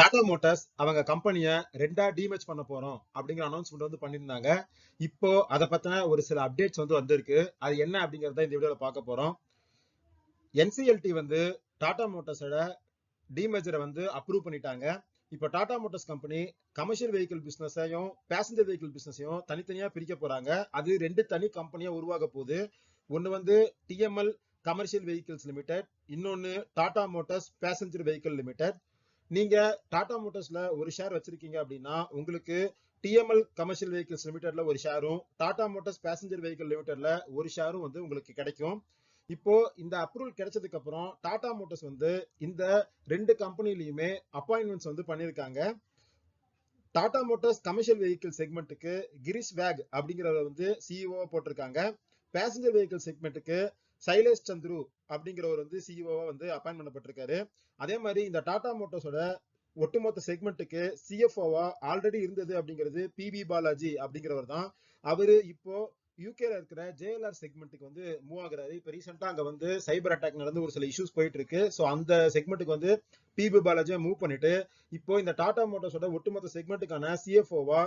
Tata Motors அவங்க கம்பெனியை ரெண்டா டீமேஜ் பண்ண போறோம் அப்படிங்கிற அனௌன்ஸ்மெண்ட் வந்து பண்ணியிருந்தாங்க. இப்போ அதை பத்தின ஒரு சில அப்டேட்ஸ் வந்து வந்திருக்கு. அது என்ன அப்படிங்கறத இந்த வீடியோல பார்க்க போறோம். என்சிஎல்டி வந்து டாடா மோட்டார்ஸோட டீமேஜரை வந்து அப்ரூவ் பண்ணிட்டாங்க. இப்போ Tata Motors company commercial vehicle பிசினஸையும் passenger vehicle பிசினஸையும் தனித்தனியா பிரிக்க போறாங்க. அது ரெண்டு தனி கம்பெனியா உருவாக போகுது. ஒன்னு வந்து டிஎம்எல் கமர்ஷியல் வெஹிக்கிள்ஸ் லிமிடெட் இன்னொன்னு Tata Motors passenger vehicle limited நீங்க டாடா மோட்டர்ஸ்ல ஒரு ஷேர் வச்சிருக்கீங்க அப்படின்னா உங்களுக்கு டிஎம்எல் கமர்ஷியல் வெஹிக்கிள்ஸ் லிமிடெட்ல ஒரு ஷேரும் டாடா மோட்டார்ஸ் பேசஞ்சர் வெஹிக்கிள் லிமிடெட்ல ஒரு ஷேரும் வந்து உங்களுக்கு கிடைக்கும். இப்போ இந்த அப்ரூவல் கிடைச்சதுக்கு அப்புறம் டாடா மோட்டார்ஸ் வந்து இந்த ரெண்டு கம்பெனிலையுமே அப்பாயின்மெண்ட்ஸ் வந்து பண்ணியிருக்காங்க. டாடா மோட்டார்ஸ் கமர்ஷியல் வெஹிக்கிள் செக்மெண்ட்டுக்கு கிரிஷ் வேக் அப்படிங்கிறவர் வந்து சிஇஓ போட்டிருக்காங்க. பேசஞ்சர் வெஹிக்கிள் செக்மெண்ட்டுக்கு சைலேஷ் சந்துரு அப்படிங்கிறவர் வந்து சிஇஓவா வந்து அப்பாயின் பண்ணப்பட்டிருக்காரு. அதே மாதிரி இந்த டாடா மோட்டார்ஸோட ஒட்டுமொத்த செக்மெண்ட்டுக்கு சிஎஃப்ஓவா ஆல்ரெடி இருந்தது அப்படிங்கிறது பிபி பாலாஜி அப்படிங்கிறவர் தான். அவரு இப்போ யூகேல இருக்கிற ஜேஎல்ஆர் செக்மெண்ட்டுக்கு வந்து மூவ் ஆகுறாரு. இப்போ ரீசெண்டா அங்க வந்து சைபர் அட்டாக் நடந்து ஒரு சில இஷ்யூஸ் போயிட்டு இருக்கு ஸோ அந்த செக்மெண்ட்டுக்கு வந்து பிபி பாலாஜியை மூவ் பண்ணிட்டு இப்போ இந்த டாடா மோட்டார்ஸோட ஒட்டுமொத்த செக்மெண்ட்டுக்கான சிஎஃப்ஓவா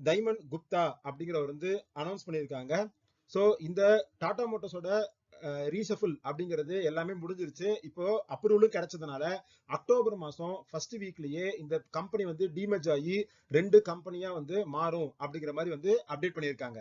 டைமண்ட் குப்தா அப்படிங்கிறவர் வந்து அனௌன்ஸ் பண்ணியிருக்காங்க. ஸோ இந்த டாடா மோட்டர்ஸோட ரீசஃபுல் அப்படிங்கிறது எல்லாமே முடிஞ்சிருச்சு. இப்போ அப்ரூவலும் கிடைச்சதுனால அக்டோபர் மாசம் ஃபர்ஸ்ட் வீக்லயே இந்த கம்பெனி வந்து டீமேஜ் ஆகி ரெண்டு கம்பெனியா வந்து மாறும் அப்படிங்கிற மாதிரி வந்து அப்டேட் பண்ணியிருக்காங்க.